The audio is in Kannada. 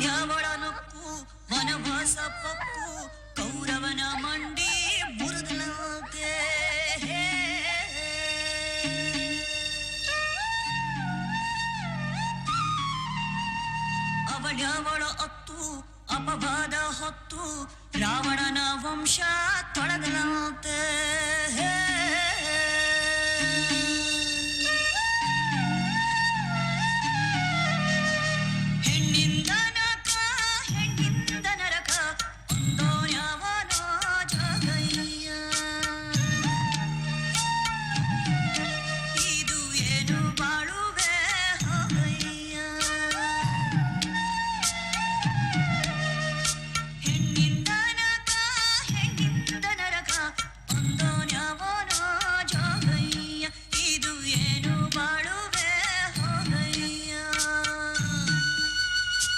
ಅವಳ್ಯವಳ ವನವಾಸ ಪಕ್ಕು ಕೌರವನ ಮಂಡಿ ಮುರಿದಲಂತೆ ಅವಳ್ಯವಳ ಅತ್ತು ಅಪವಾದ ಹೊತ್ತು ರಾವಣನ ವಂಶ ತೊಳಗಲ